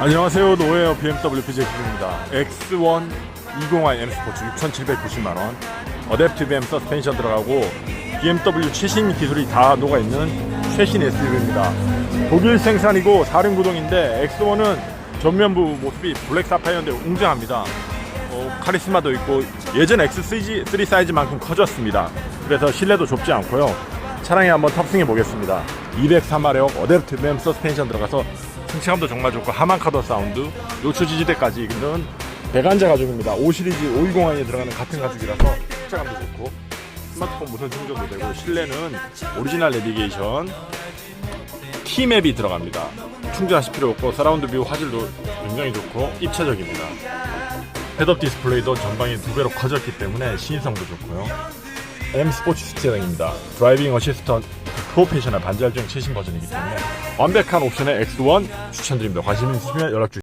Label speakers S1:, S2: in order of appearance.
S1: 안녕하세요. 노웨어 BMW PJ 기입니다. X1 20i M 스포츠 6,790만원. 어댑티브 M 서스펜션 들어가고 BMW 최신 기술이 다 녹아있는 최신 SUV입니다. 독일 생산이고 4륜 구동인데 X1은 전면부 모습이 블랙 사파이어인데 웅장합니다. 어, 카리스마도 있고 예전 X3 3 사이즈만큼 커졌습니다. 그래서 실내도 좁지 않고요 차량에 한번 탑승해 보겠습니다. 203마력 어댑티브 M 서스펜션 들어가서 승차감도 정말 좋고 하만카더 사운드 요초 지지대까지 있는 배관자 가죽입니다. 5 시리즈 520i에 들어가는 같은 가죽이라서 승차감도 좋고 스마트폰 무선 충전도 되고 실내는 오리지널 내비게이션 T맵이 들어갑니다. 충전하실 필요 없고 서라운드 뷰 화질도 굉장히 좋고 입체적입니다. 헤드업 디스플레이도 전방이 두 배로 커졌기 때문에 시인성도 좋고요 M 스포츠 스티어링입니다. 드라이빙 어시스턴트 프로페셔널 반지할증 최신 버전이기 때문에 완벽한 옵션의 X1 추천드립니다. 관심 있으면 연락 주세요